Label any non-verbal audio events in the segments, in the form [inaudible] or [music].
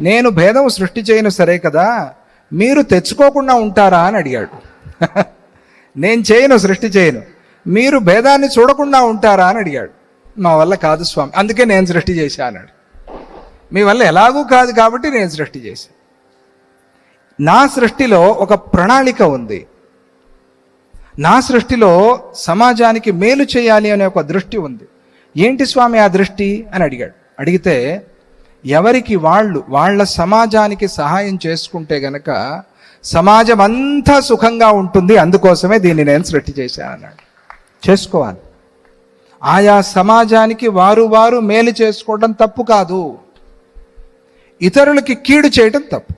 నేను భేదం సృష్టి చేయను సరే కదా మీరు తెచ్చుకోకుండా ఉంటారా అని అడిగాడు. [laughs] నేను చేయను సృష్టి చేయను మీరు భేదాన్ని చూడకుండా ఉంటారా అని అడిగాడు. మా వల్ల కాదు స్వామి అందుకే నేను సృష్టి చేశా అన్నాడు. మీ వల్ల ఎలాగూ కాదు కాబట్టి నేను సృష్టి చేశాను నా సృష్టిలో ఒక ప్రణాళిక ఉంది. నా సృష్టిలో సమాజానికి మేలు చేయాలి అనే ఒక దృష్టి ఉంది. ఏంటి స్వామి ఆ దృష్టి అని అడిగాడు. అడిగితే ఎవరికి వాళ్ళు వాళ్ళ సమాజానికి సహాయం చేసుకుంటే గనక సమాజం అంతా సుఖంగా ఉంటుంది అందుకోసమే దీన్ని నేను సృష్టి చేశాను అన్నాడు. చేసుకోవాలి. ఆయా సమాజానికి వారు వారు మేలు చేసుకోవడం తప్పు కాదు. ఇతరులకి కీడు చేయడం తప్పు.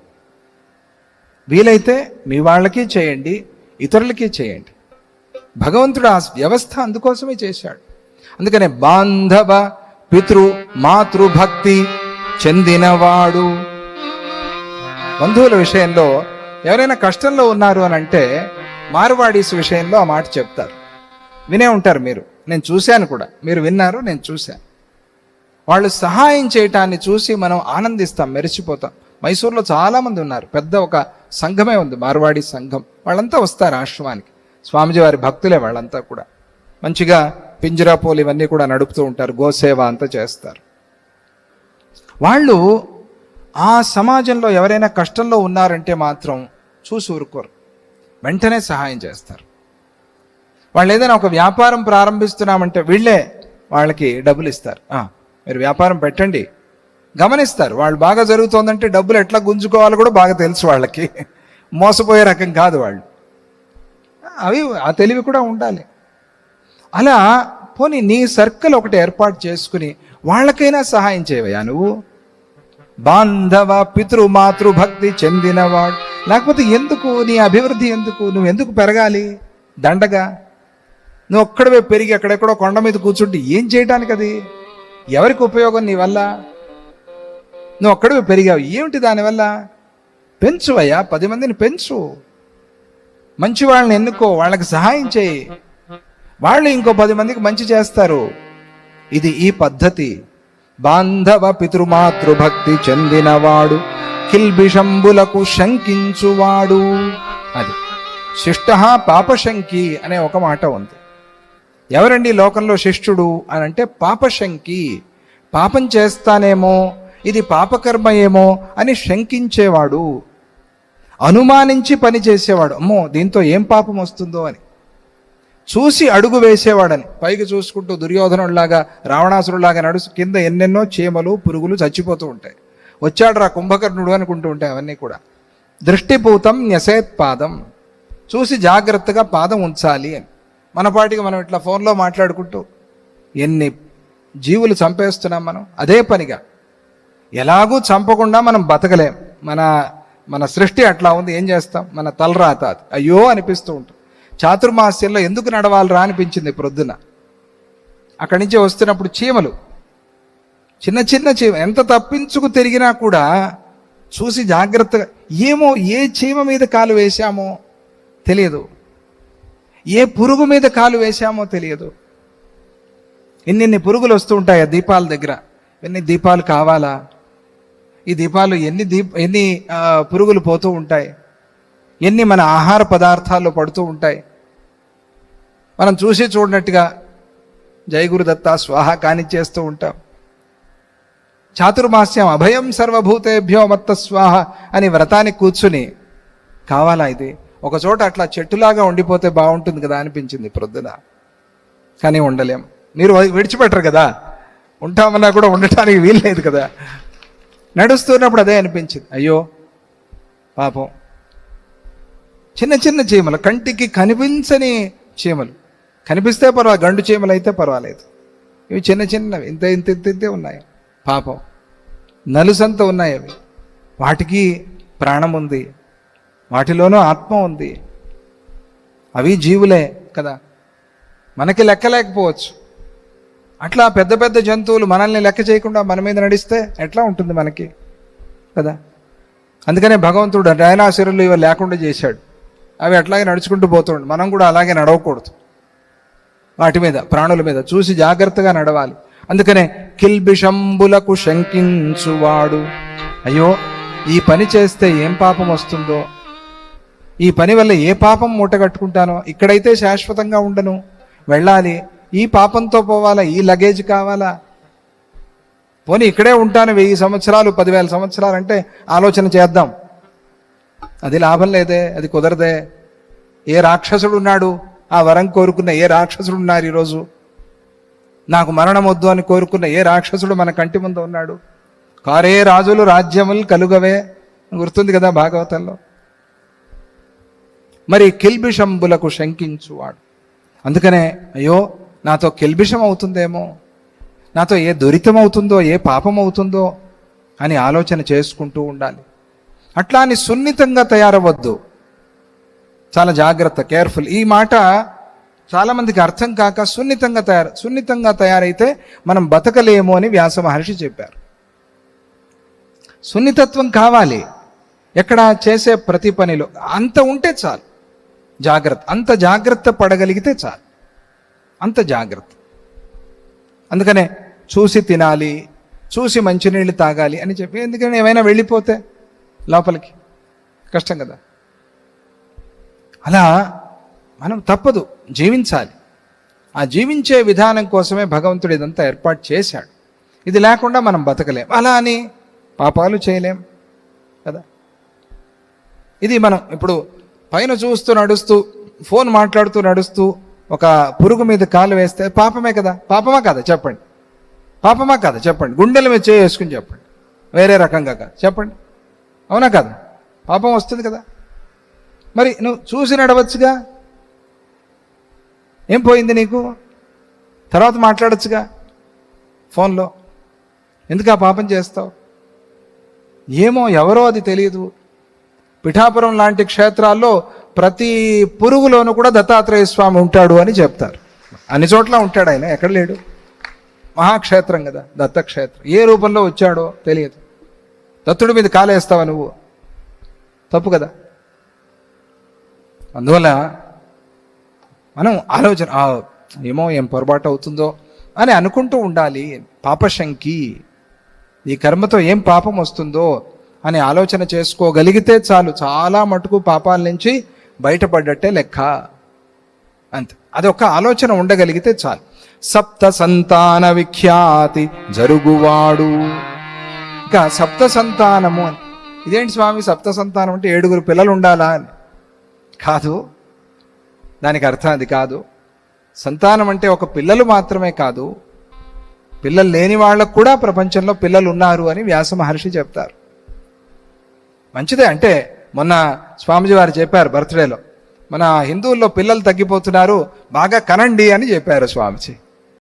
వీలైతే మీ వాళ్ళకి చేయండి ఇతరులకి చేయండి. భగవంతుడు ఆ వ్యవస్థ అందుకోసమే చేశాడు. అందుకనే బాంధవ పితృ మాతృభక్తి చెందినవాడు. బంధువుల విషయంలో ఎవరైనా కష్టంలో ఉన్నారు అని అంటే మార్వాడీస్ విషయంలో ఆ మాట చెప్తారు. వినే ఉంటారు మీరు. నేను చూశాను కూడా. మీరు విన్నారు నేను చూశాను. వాళ్ళు సహాయం చేయటాన్ని చూసి మనం ఆనందిస్తాం మెరిచిపోతాం మైసూర్లో చాలామంది ఉన్నారు. పెద్ద ఒక సంఘమే ఉంది మార్వాడి సంఘం. వాళ్ళంతా వస్తారు ఆశ్రమానికి. స్వామిజీ వారి భక్తులే వాళ్ళంతా కూడా. మంచిగా పింజరాపోలు ఇవన్నీ కూడా నడుపుతూ ఉంటారు. గోసేవ అంతా చేస్తారు. వాళ్ళు ఆ సమాజంలో ఎవరైనా కష్టంలో ఉన్నారంటే మాత్రం చూసి ఊరుకోరు. వెంటనే సహాయం చేస్తారు. వాళ్ళు ఏదైనా ఒక వ్యాపారం ప్రారంభిస్తున్నామంటే వీళ్ళే వాళ్ళకి డబ్బులు ఇస్తారు. మీరు వ్యాపారం పెట్టండి. గమనిస్తారు వాళ్ళు బాగా జరుగుతోందంటే డబ్బులు ఎట్లా గుంజుకోవాలో కూడా బాగా తెలుసు వాళ్ళకి. మోసపోయే రకం కాదు వాళ్ళు. అవి ఆ తెలివి కూడా ఉండాలి. అలా పోనీ నీ సర్కిల్ ఒకటి ఏర్పాటు చేసుకుని వాళ్ళకైనా సహాయం చేయవయ్యా నువ్వు. బాంధవ పితృ మాతృ భక్తి చెందినవాడు. లేకపోతే ఎందుకు? నీ అభివృద్ధి ఎందుకు? నువ్వు ఎందుకు పెరగాలి? దండగా? నువ్వు ఒక్కడవే పెరిగి అక్కడెక్కడో కొండ మీద కూర్చుంటే ఏం చేయడానికి అది? ఎవరికి ఉపయోగం నీ వల్ల? నువ్వు ఒక్కడవే పెరిగావు ఏమిటి దానివల్ల పెంచువయ్యా పది మందిని పెంచు. మంచి వాళ్ళని ఎన్నుకో వాళ్ళకి సహాయం చేయి. వాళ్ళు ఇంకో పది మందికి మంచి చేస్తారు. ఇది ఈ పద్ధతి. బాంధవ పితృమాతృభక్తి చెందినవాడు కిల్బిషంబులకు శంకించువాడు. అది. శిష్ట పాపశంకి అనే ఒక మాట ఉంది. ఎవరండి లోకంలో శిష్టుడు అని అంటే పాపశంకి. పాపం చేస్తానేమో ఇది పాపకర్మ ఏమో అని శంకించేవాడు. అనుమానించి పని చేసేవాడు. అమ్మో దీంతో ఏం పాపం వస్తుందో అని. చూసి అడుగు వేసేవాడని. పైకి చూసుకుంటూ దుర్యోధనుడిలాగా రావణాసురులాగా నడుచు కింద ఎన్నెన్నో చీమలు పురుగులు చచ్చిపోతూ ఉంటాయి. వచ్చాడు రా కుంభకర్ణుడు అనుకుంటూ ఉంటాయి అవన్నీ కూడా. దృష్టిపూతం న్యసేత్ పాదం. చూసి జాగ్రత్తగా పాదం ఉంచాలి అని. మనపాటికి మనం ఇట్లా ఫోన్లో మాట్లాడుకుంటూ ఎన్ని జీవులు చంపేస్తున్నాం మనం? అదే పనిగా. ఎలాగూ చంపకుండా మనం బతకలేం. మన మన సృష్టి అట్లా ఉంది ఏం చేస్తాం? మన తలరాత అయ్యో అనిపిస్తూ ఉంటుంది. చాతుర్మాస్యంలో ఎందుకు నడవాలరా అనిపించింది ప్రొద్దున. అక్కడి నుంచి వస్తున్నప్పుడు చీమలు. చిన్న చిన్న చీమ ఎంత తప్పించుకు తిరిగినా కూడా చూసి జాగ్రత్తగా ఏమో ఏ చీమ మీద కాలు వేశామో తెలియదు. ఏ పురుగు మీద కాలు వేశామో తెలియదు. ఇన్నిన్ని పురుగులు వస్తూ ఉంటాయి ఆ దీపాల దగ్గర. ఎన్ని దీపాలు కావాలా? ఈ దీపాలు ఎన్ని దీప ఎన్ని పురుగులు పోతూ ఉంటాయి? ఎన్ని మన ఆహార పదార్థాల్లో పడుతూ ఉంటాయి. మనం చూసి చూడనట్టుగా జై గురుదత్త స్వాహ కానిచ్చేస్తూ ఉంటాం. చాతుర్మాస్యం అభయం సర్వభూతేభ్యో మత్త స్వాహ అని వ్రతాన్ని కూర్చుని కావాలా ఇది? ఒక చోట అట్లా చెట్టులాగా ఉండిపోతే బాగుంటుంది కదా అనిపించింది ప్రొద్దున. కానీ ఉండలేం. మీరు విడిచిపెట్టరు కదా. ఉంటామన్నా కూడా ఉండటానికి వీల్లేదు కదా. నడుస్తున్నప్పుడు అదే అనిపించింది. అయ్యో పాపం. చిన్న చిన్న చీమలు కంటికి కనిపించని చీమలు. కనిపిస్తే పర్వాలేదు గండు చీమలు అయితే పర్వాలేదు. ఇవి చిన్న చిన్నవి ఇంత ఇంత ఇంత ఇంతే ఉన్నాయి. పాపం. నలుసంత ఉన్నాయి అవి. వాటికి ప్రాణం ఉంది. వాటిలోనూ ఆత్మ ఉంది. అవి జీవులే కదా. మనకి లెక్కలేకపోవచ్చు అట్లా పెద్ద పెద్ద జంతువులు మనల్ని లెక్క చేయకుండా మన మీద నడిస్తే ఎట్లా ఉంటుంది మనకి? కదా. అందుకనే భగవంతుడు డైనాసురులు ఇవి లేకుండా చేశాడు. అవి అట్లాగే నడుచుకుంటూ పోతుండు. మనం కూడా అలాగే నడవకూడదు. వాటి మీద ప్రాణుల మీద చూసి జాగ్రత్తగా నడవాలి. అందుకనే కిల్బిషంబులకు శంకించువాడు. అయ్యో ఈ పని చేస్తే ఏం పాపం వస్తుందో? ఈ పని వల్ల ఏ పాపం మూటగట్టుకుంటానో ఇక్కడైతే శాశ్వతంగా ఉండను. వెళ్ళాలి. ఈ పాపంతో పోవాలా? ఈ లగేజ్ కావాలా? పోనీ ఇక్కడే ఉంటాను. వెయ్యి సంవత్సరాలు పదివేల సంవత్సరాలు అంటే ఆలోచన చేద్దాం. అది లాభం లేదే అది కుదరదే. ఏ రాక్షసుడు ఉన్నాడు ఆ వరం కోరుకున్న ఏ రాక్షసుడు ఉన్నారు ఈరోజు? నాకు మరణం వద్దు అని కోరుకున్న ఏ రాక్షసుడు మన కంటి ముందు ఉన్నాడు? కారే రాజులు రాజ్యములు కలుగవే గుర్తుంది కదా భాగవతంలో. మరి కిల్బిషంబులకు శంకించువాడు. అందుకనే అయ్యో నాతో కిల్బిషం అవుతుందేమో నాతో ఏ దురితం అవుతుందో ఏ పాపం అవుతుందో అని ఆలోచన చేసుకుంటూ ఉండాలి. అట్లా అని సున్నితంగా తయారవద్దు చాలా జాగ్రత్త కేర్ఫుల్. ఈ మాట చాలామందికి అర్థం కాక సున్నితంగా తయారు సున్నితంగా తయారైతే మనం బతకలేము అని వ్యాస మహర్షి చెప్పారు. సున్నితత్వం కావాలి. ఎక్కడ చేసే ప్రతి పనిలో అంత ఉంటే చాలు. జాగ్రత్త అంత జాగ్రత్త పడగలిగితే చాలు. అంత జాగ్రత్త. అందుకనే చూసి తినాలి చూసి మంచినీళ్ళు తాగాలి అని చెప్పి ఎందుకని ఏమైనా వెళ్ళిపోతే? లోపలికి. కష్టం కదా. అలా మనం తప్పదు జీవించాలి. ఆ జీవించే విధానం కోసమే భగవంతుడు ఇదంతా ఏర్పాటు చేశాడు. ఇది లేకుండా మనం బతకలేం. అలా అని పాపాలు చేయలేం కదా. ఇది మనం ఇప్పుడు పైన చూస్తూ నడుస్తూ ఫోన్ మాట్లాడుతూ నడుస్తూ ఒక పురుగు మీద కాలు వేస్తే పాపమే కదా. పాపమా కదా? చెప్పండి. పాపమా కదా? చెప్పండి. గుండెల మీద చేసుకుని చెప్పండి. వేరే రకంగా కాదు. చెప్పండి. అవునా కదా? పాపం వస్తుంది కదా. మరి నువ్వు చూసి నడవచ్చుగా? ఏం పోయింది నీకు? తర్వాత మాట్లాడచ్చుగా? ఫోన్లో. ఎందుకు ఆ పాపం చేస్తావు? ఏమో ఎవరో అది తెలియదు పిఠాపురం లాంటి క్షేత్రాల్లో ప్రతి పురుగులోనూ కూడా దత్తాత్రేయ స్వామి ఉంటాడు అని చెప్తారు. అన్ని చోట్ల ఉంటాడు ఆయన ఎక్కడ లేడు. మహాక్షేత్రం కదా దత్తక్షేత్రం. ఏ రూపంలో వచ్చాడో తెలియదు. దత్తుడి మీద కాలేస్తావా నువ్వు? తప్పు కదా. అందువల్ల మనం ఆలోచన ఏమో ఏం పొరపాటు అవుతుందో అని అనుకుంటూ ఉండాలి. పాపశంకి ఈ కర్మతో ఏం పాపం వస్తుందో అని ఆలోచన చేసుకోగలిగితే చాలు. చాలా మటుకు పాపాల నుంచి బయటపడ్డట్టే లెక్క. అంతే. అదొక ఆలోచన ఉండగలిగితే చాలు. సప్త సంతాన విఖ్యాతి జరుగువాడు. ఇంకా సప్త సంతానము అని. ఇదేంటి స్వామి సప్త సంతానం అంటే ఏడుగురు పిల్లలు ఉండాలా అని. కాదు దానికి అర్థం అది కాదు. సంతానం అంటే ఒక పిల్లలు మాత్రమే కాదు పిల్లలు లేని వాళ్ళకు కూడా ప్రపంచంలో పిల్లలు ఉన్నారు అని వ్యాస మహర్షి చెప్తారు. మంచిదే అంటే మొన్న స్వామిజీ వారు చెప్పారు బర్త్డేలో. మన హిందువుల్లో పిల్లలు తగ్గిపోతున్నారు బాగా కనండి అని చెప్పారు స్వామిజీ.